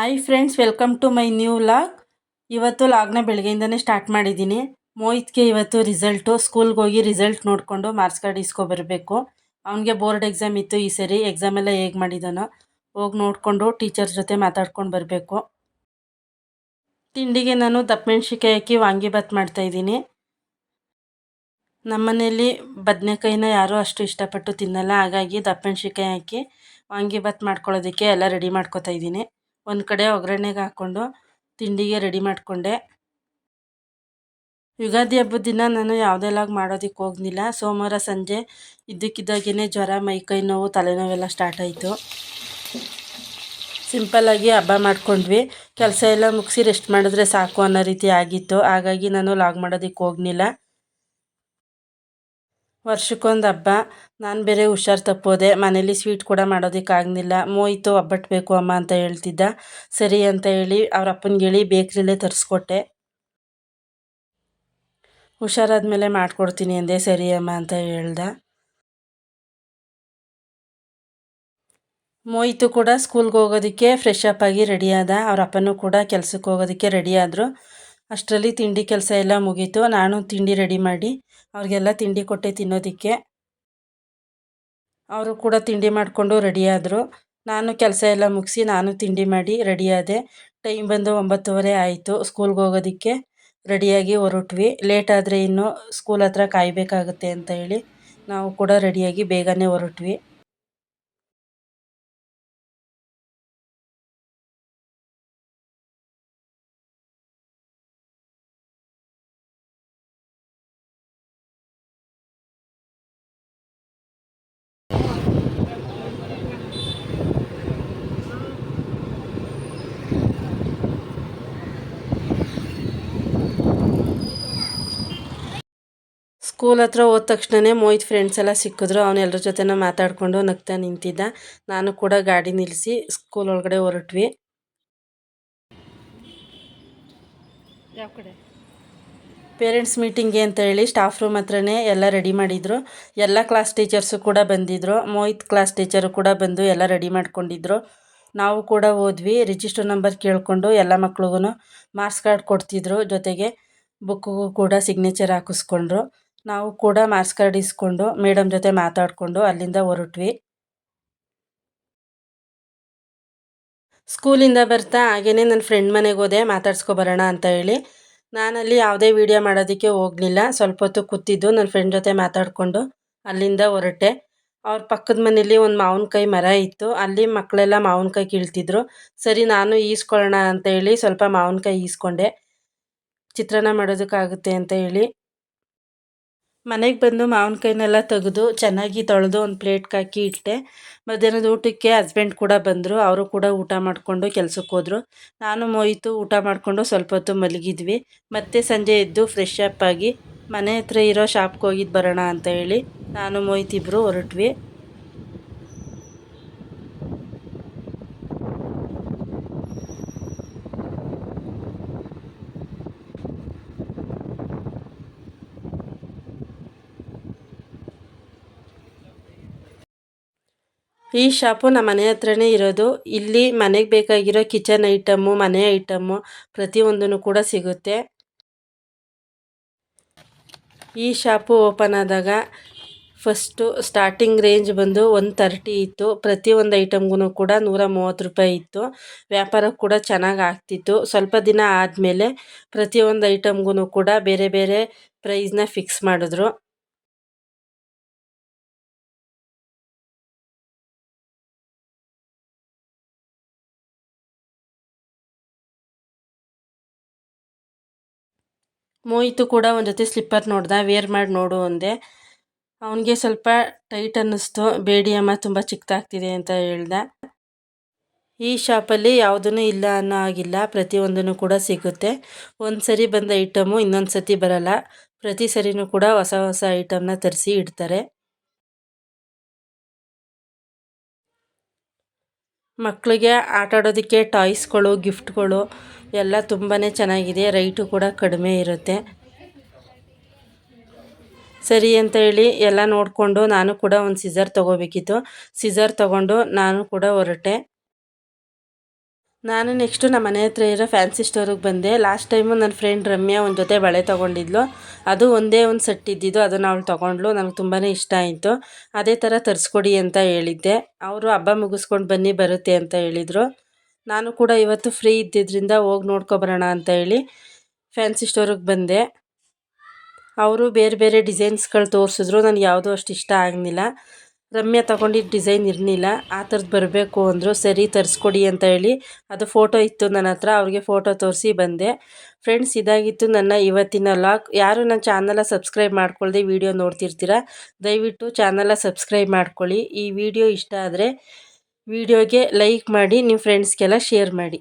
Hi friends welcome to my new vlog ಇವತ್ತು ಲಾಗ್ನ ಬೆಳಗ್ಗೆಯಿಂದನೇ start ಮಾಡಿದ್ದೀನಿ. ಮೋಹಿತ್ಗೆ ಇವತ್ತು ರಿಸಲ್ಟು ಸ್ಕೂಲ್ಗೆ ಹೋಗಿ ರಿಸಲ್ಟ್ ನೋಡಿಕೊಂಡು ಮಾರ್ಕ್ಸ್ ಕಾರ್ಡ್ ಇಸ್ಕೊಬರಬೇಕು ಅವನಿಗೆ ಬೋರ್ಡ್ ಎಕ್ಸಾಮ್ ಇತ್ತು ಈ ಸರಿ ಎಕ್ಸಾಮ್ ಎಲ್ಲ ಹೇಗೆ ಮಾಡಿದಾನೋ ಹೋಗಿ ನೋಡಿಕೊಂಡು ಟೀಚರ್ ಜೊತೆ ಮಾತಾಡ್ಕೊಂಡು ಬರಬೇಕು. ತಿಂಡಿಗೆ ನಾನು ದಪ್ಪಮೆಣ್ಸಿಕಾಯಿ ಹಾಕಿ ವಾಂಗಿಭಾತ್ ಮಾಡ್ತಾಯಿದ್ದೀನಿ ನಮ್ಮನೆಯಲ್ಲಿ ಬದನೆಕಾಯಿನ ಯಾರೂ ಅಷ್ಟು ಇಷ್ಟಪಟ್ಟು ತಿನ್ನಲ್ಲ, ಹಾಗಾಗಿ ದಪ್ಪಮೆಣ್ಸಿಕಾಯಿ ಹಾಕಿ ವಾಂಗಿಭಾತ್ ಮಾಡ್ಕೊಳ್ಳೋದಕ್ಕೆ ಎಲ್ಲ ರೆಡಿ ಮಾಡ್ಕೊತಾ ಇದ್ದೀನಿ. ಒಂದು ಕಡೆ ಒಗ್ಗರಣೆಗೆ ಹಾಕ್ಕೊಂಡು ತಿಂಡಿಗೆ ರೆಡಿ ಮಾಡಿಕೊಂಡೆ. ಯುಗಾದಿ ಹಬ್ಬದ ದಿನ ನಾನು ಯಾವುದೆಲ್ಲ ಮಾಡೋದಕ್ಕೆ ಹೋಗ್ಲಿಲ್ಲ ಸೋಮವಾರ, ಸಂಜೆ ಇದ್ದಕ್ಕಿದ್ದಾಗೇ ಜ್ವರ ಮೈಕೈ ನೋವು, ತಲೆನೋವೆಲ್ಲ ಸ್ಟಾರ್ಟ್ ಆಯಿತು. ಸಿಂಪಲ್ಲಾಗಿ ಹಬ್ಬ ಮಾಡ್ಕೊಂಡ್ವಿ. ಕೆಲಸ ಎಲ್ಲ ಮುಗಿಸಿ ರೆಸ್ಟ್ ಮಾಡಿದ್ರೆ ಸಾಕು ಅನ್ನೋ ರೀತಿ ಆಗಿತ್ತು. ಹಾಗಾಗಿ ನಾನು ಲಾಗ್ ಮಾಡೋದಕ್ಕೆ ಹೋಗ್ಲಿಲ್ಲ ವರ್ಷಕ್ಕೊಂದು ಹಬ್ಬ. ನಾನು ಬೇರೆ ಹುಷಾರು ತಪ್ಪೋದೆ. ಮನೇಲಿ ಸ್ವೀಟ್ ಕೂಡ ಮಾಡೋದಕ್ಕಾಗಲಿಲ್ಲ ಮೋಯಿತು ಒಬ್ಬಟ್ಟು ಅಮ್ಮ ಅಂತ ಹೇಳ್ತಿದ್ದ. ಸರಿ ಅಂತ ಹೇಳಿ ಅವ್ರ ಅಪ್ಪನಿಗೆ ಹೇಳಿ ಬೇಕ್ರಿಲೇ ತರಿಸ್ಕೊಟ್ಟೆ. ಹುಷಾರಾದ್ಮೇಲೆ ಮಾಡಿಕೊಡ್ತೀನಿ ಅಂದೆ. ಸರಿ ಅಮ್ಮ ಅಂತ ಹೇಳ್ದೆ. ಮೋಯಿತು ಕೂಡ ಸ್ಕೂಲ್ಗೆ ಹೋಗೋದಕ್ಕೆ ಫ್ರೆಶ್ ಅಪ್ ಆಗಿ ರೆಡಿ ಆದ. ಅವ್ರ ಅಪ್ಪನೂ ಕೂಡ ಕೆಲಸಕ್ಕೆ ಹೋಗೋದಕ್ಕೆ ರೆಡಿಯಾದರು ಅಷ್ಟರಲ್ಲಿ ತಿಂಡಿ ಕೆಲಸ ಎಲ್ಲ ಮುಗೀತು. ನಾನು ತಿಂಡಿ ರೆಡಿ ಮಾಡಿ, ಅವ್ರಿಗೆಲ್ಲ ತಿಂಡಿ ಕೊಟ್ಟೆ ತಿನ್ನೋದಕ್ಕೆ. ಅವರು ಕೂಡ ತಿಂಡಿ ಮಾಡಿಕೊಂಡು ರೆಡಿಯಾದರು ನಾನು ಕೆಲಸ ಎಲ್ಲ ಮುಗಿಸಿ ನಾನು ತಿಂಡಿ ಮಾಡಿ ರೆಡಿಯಾದೆ ಟೈಮ್ ಬಂದು ಒಂಬತ್ತುವರೆ ಆಯಿತು ಸ್ಕೂಲ್ಗೆ ಹೋಗೋದಕ್ಕೆ. ರೆಡಿಯಾಗಿ ಹೊರಟ್ವಿ. ಲೇಟ್ ಆದರೆ ಇನ್ನೂ ಸ್ಕೂಲ್ ಹತ್ರ ಕಾಯಬೇಕಾಗುತ್ತೆ ಅಂತ ಹೇಳಿ ನಾವು ಕೂಡ ರೆಡಿಯಾಗಿ ಬೇಗನೆ ಹೊರಟ್ವಿ. ಸ್ಕೂಲ್ ಹತ್ರ ಹೋದ ತಕ್ಷಣವೇ ಮೋಹಿತ್ ಫ್ರೆಂಡ್ಸ್ ಎಲ್ಲ ಸಿಕ್ಕಿದ್ರು. ಅವನೆಲ್ಲರ ಎಲ್ಲರ ಜೊತೆನ ಮಾತಾಡಿಕೊಂಡು ನಗ್ತಾ ನಿಂತಿದ್ದ. ನಾನು ಕೂಡ ಗಾಡಿ ನಿಲ್ಲಿಸಿ ಸ್ಕೂಲ್ ಒಳಗಡೆ ಹೊರಟ್ವಿ. ಪೇರೆಂಟ್ಸ್ ಮೀಟಿಂಗ್ಗೆ ಅಂತ ಹೇಳಿ ಸ್ಟಾಫ್ ರೂಮ್ ಹತ್ರನೇ ಎಲ್ಲ ರೆಡಿ ಮಾಡಿದರು. ಎಲ್ಲ ಕ್ಲಾಸ್ ಟೀಚರ್ಸು ಕೂಡ ಬಂದಿದ್ದರು ಮೋಹಿತ್ ಕ್ಲಾಸ್ ಟೀಚರು ಕೂಡ ಬಂದು ಎಲ್ಲ ರೆಡಿ ಮಾಡ್ಕೊಂಡಿದ್ರು. ನಾವು ಕೂಡ ಹೋದ್ವಿ. ರಿಜಿಸ್ಟರ್ ನಂಬರ್ ಕೇಳಿಕೊಂಡು ಎಲ್ಲ ಮಕ್ಳಿಗೂ ಮಾರ್ಕ್ಸ್ ಕಾರ್ಡ್ ಕೊಡ್ತಿದ್ರು. ಜೊತೆಗೆ ಬುಕ್ಕಿಗೂ ಕೂಡ ಸಿಗ್ನೇಚರ್ ಹಾಕಿಸ್ಕೊಂಡ್ರು. ನಾವು ಕೂಡ ಮಾರ್ಕ್ಸ್ ಕಾರ್ಡ್ ಇಸ್ಕೊಂಡು ಮೇಡಮ್ ಜೊತೆ ಮಾತಾಡಿಕೊಂಡು ಅಲ್ಲಿಂದ ಹೊರಟ್ವಿ. ಸ್ಕೂಲಿಂದ ಬರ್ತಾ ಹಾಗೆಯೇ ನನ್ನ ಫ್ರೆಂಡ್ ಮನೆಗೆ ಹೋದೆ, ಮಾತಾಡ್ಸ್ಕೊ ಬರೋಣ ಅಂತ ಹೇಳಿ. ನಾನಲ್ಲಿ ಯಾವುದೇ ವೀಡಿಯೋ ಮಾಡೋದಕ್ಕೆ ಹೋಗಲಿಲ್ಲ. ಸ್ವಲ್ಪ ಹೊತ್ತು ಕೂತಿದ್ದು ನನ್ನ ಫ್ರೆಂಡ್ ಜೊತೆ ಮಾತಾಡಿಕೊಂಡು ಅಲ್ಲಿಂದ ಹೊರಟೆ. ಅವ್ರ ಪಕ್ಕದ ಮನೇಲಿ ಒಂದು ಮಾವಿನಕಾಯಿ ಮರ ಇತ್ತು. ಅಲ್ಲಿ ಮಕ್ಕಳೆಲ್ಲ ಮಾವಿನಕಾಯಿ ಕೀಳ್ತಿದ್ರು. ಸರಿ, ನಾನು ಈಸ್ಕೊಳ್ಳೋಣ ಅಂತ ಹೇಳಿ ಸ್ವಲ್ಪ ಮಾವಿನಕಾಯಿ ಈಸ್ಕೊಂಡೆ. ಚಿತ್ರಾನ್ನ ಮಾಡೋದಕ್ಕಾಗುತ್ತೆ ಅಂತ ಹೇಳಿ. ಮನೆಗೆ ಬಂದು ಮಾವಿನಕಾಯಿನೆಲ್ಲ ತೆಗೆದು ಚೆನ್ನಾಗಿ ತೊಳೆದು ಒಂದು ಪ್ಲೇಟ್ಗೆ ಹಾಕಿ ಇಟ್ಟೆ. ಮಧ್ಯಾಹ್ನದ ಊಟಕ್ಕೆ ಹಸ್ಬೆಂಡ್ ಕೂಡ ಬಂದರು, ಅವರು ಕೂಡ ಊಟ ಮಾಡಿಕೊಂಡು ಕೆಲಸಕ್ಕೆ ಹೋದರು. ನಾನು ಮೋಯಿತು ಊಟ ಮಾಡಿಕೊಂಡು ಸ್ವಲ್ಪ ಹೊತ್ತು ಮಲಗಿದ್ವಿ. ಮತ್ತೆ ಸಂಜೆ ಎದ್ದು ಫ್ರೆಶ್ ಅಪ್ ಆಗಿ ಮನೆ ಹತ್ರ ಇರೋ ಶಾಪ್ಗೆ ಹೋಗಿದ್ದು ಬರೋಣ ಅಂತ ಹೇಳಿ ನಾನು ಮೋಯ್ತಿಬ್ರು ಹೊರಟ್ವಿ. ಈ ಶಾಪು ನಮ್ಮ ಮನೆ ಹತ್ರನೇ ಇರೋದು. ಇಲ್ಲಿ ಮನೆಗೆ ಬೇಕಾಗಿರೋ ಕಿಚನ್ ಐಟಮ್ಮು ಮನೆ ಐಟಮ್ಮು ಪ್ರತಿಯೊಂದೂ ಕೂಡ ಸಿಗುತ್ತೆ. ಈ ಶಾಪು ಓಪನ್ ಆದಾಗ ಫಸ್ಟು ಸ್ಟಾರ್ಟಿಂಗ್ ರೇಂಜ್ ಬಂದು ಒನ್ ತರ್ಟಿ ಇತ್ತು. ಪ್ರತಿಯೊಂದು ಐಟಮ್ಗೂ ಕೂಡ ನೂರ ಮೂವತ್ತು ರೂಪಾಯಿ ಇತ್ತು. ವ್ಯಾಪಾರ ಕೂಡ ಚೆನ್ನಾಗಿ ಆಗ್ತಿತ್ತು. ಸ್ವಲ್ಪ ದಿನ ಆದಮೇಲೆ ಪ್ರತಿಯೊಂದು ಐಟಮ್ಗೂ ಕೂಡ ಬೇರೆ ಬೇರೆ ಪ್ರೈಸ್ನ ಫಿಕ್ಸ್ ಮಾಡಿದ್ರು. ಮೋಹಿತು ಕೂಡ ಒಂದು ಜೊತೆ ಸ್ಲಿಪ್ಪರ್ ನೋಡ್ದ ವೇರ್ ಮಾಡಿ ನೋಡು ಅಂದೆ. ಅವನಿಗೆ ಸ್ವಲ್ಪ ಟೈಟ್ ಅನ್ನಿಸ್ತು, ಬೇಡಿ ಅಮ್ಮ, ತುಂಬ ಚಿಕ್ಕದಾಗ್ತಿದೆ ಅಂತ ಹೇಳ್ದ. ಈ ಶಾಪಲ್ಲಿ ಯಾವುದೂ ಇಲ್ಲ ಅನ್ನೋ ಆಗಿಲ್ಲ ಪ್ರತಿಯೊಂದನ್ನು ಕೂಡ ಸಿಗುತ್ತೆ. ಒಂದು ಸರಿ ಬಂದ ಐಟಮು ಇನ್ನೊಂದು ಸತಿ ಬರಲ್ಲ. ಪ್ರತಿ ಸರಿನೂ ಕೂಡ ಹೊಸ ಹೊಸ ಐಟಮ್ನ ತರಿಸಿ ಇಡ್ತಾರೆ. ಮಕ್ಕಳಿಗೆ ಆಟ ಆಡೋದಕ್ಕೆ ಟಾಯ್ಸ್ಗಳು, ಗಿಫ್ಟ್ಗಳು ಎಲ್ಲ ತುಂಬಾ ಚೆನ್ನಾಗಿದೆ. ರೈಟು ಕೂಡ ಕಡಿಮೆ ಇರುತ್ತೆ. ಸರಿ ಅಂತ ಹೇಳಿ ಎಲ್ಲ ನೋಡಿಕೊಂಡು ನಾನು ಕೂಡ ಒಂದು ಸಿಸರ್ ತೊಗೋಬೇಕಿತ್ತು. ಸಿಸರ್ ತೊಗೊಂಡು ನಾನು ಕೂಡ ಹೊರಟೆ. ನಾನು ನೆಕ್ಸ್ಟು ನಮ್ಮ ಮನೆ ಹತ್ರ ಇರೋ ಫ್ಯಾನ್ಸಿ ಸ್ಟೋರಿಗೆ ಬಂದೆ. ಲಾಸ್ಟ್ ಟೈಮು ನನ್ನ ಫ್ರೆಂಡ್ ರಮ್ಯಾ ಒಂದು ಜೊತೆ ಬಳೆ ತೊಗೊಂಡಿದ್ಲು. ಅದು ಒಂದೇ ಒಂದು ಸೆಟ್ ಇದ್ದಿದ್ದು, ಅದನ್ನು ಅವಳು ತೊಗೊಂಡ್ಲು ನನಗೆ ತುಂಬಾ ಇಷ್ಟ ಆಯಿತು. ಅದೇ ಥರ ತರಿಸ್ಕೊಡಿ ಅಂತ ಹೇಳಿದ್ದೆ. ಅವರು ಹಬ್ಬ ಮುಗಿಸ್ಕೊಂಡು ಬನ್ನಿ, ಬರುತ್ತೆ ಅಂತ ಹೇಳಿದರು. ನಾನು ಕೂಡ ಇವತ್ತು ಫ್ರೀ ಇದ್ದಿದ್ದರಿಂದ ಹೋಗಿ ನೋಡ್ಕೊಬರೋಣ ಅಂತ ಹೇಳಿ ಫ್ಯಾನ್ಸಿ ಸ್ಟೋರಿಗೆ ಬಂದೆ. ಅವರು ಬೇರೆ ಬೇರೆ ಡಿಸೈನ್ಸ್ಗಳು ತೋರಿಸಿದ್ರು. ನನಗೆ ಯಾವುದೂ ಅಷ್ಟು ಇಷ್ಟ ಆಗಲಿಲ್ಲ. ರಮ್ಯಾ ತಗೊಂಡಿದ್ದ ಡಿಸೈನ್ ಇರಲಿಲ್ಲ ಆ ಥರದ್ದು ಬರಬೇಕು ಅಂದರು, ಸರಿ ತರಿಸ್ಕೊಡಿ ಅಂತ ಹೇಳಿ ಅದು ಫೋಟೋ ಇತ್ತು ನನ್ನ ಹತ್ರ, ಅವ್ರಿಗೆ ಫೋಟೋ ತೋರಿಸಿ ಬಂದೆ. ಫ್ರೆಂಡ್ಸ್, ಇದಾಗಿತ್ತು ನನ್ನ ಇವತ್ತಿನ ಲಾಗ್. ಯಾರು ನನ್ನ ಚಾನಲ ಸಬ್ಸ್ಕ್ರೈಬ್ ಮಾಡ್ಕೊಳ್ಳದೆ ವಿಡಿಯೋ ನೋಡ್ತಿರ್ತೀರ, ದಯವಿಟ್ಟು ಚಾನಲ ಸಬ್ಸ್ಕ್ರೈಬ್ ಮಾಡ್ಕೊಳ್ಳಿ. ಈ ವಿಡಿಯೋ ಇಷ್ಟ ಆದರೆ ವಿಡಿಯೋಗೆ ಲೈಕ್ ಮಾಡಿ ನಿಮ್ಮ ಫ್ರೆಂಡ್ಸ್ಗೆಲ್ಲ ಶೇರ್ ಮಾಡಿ.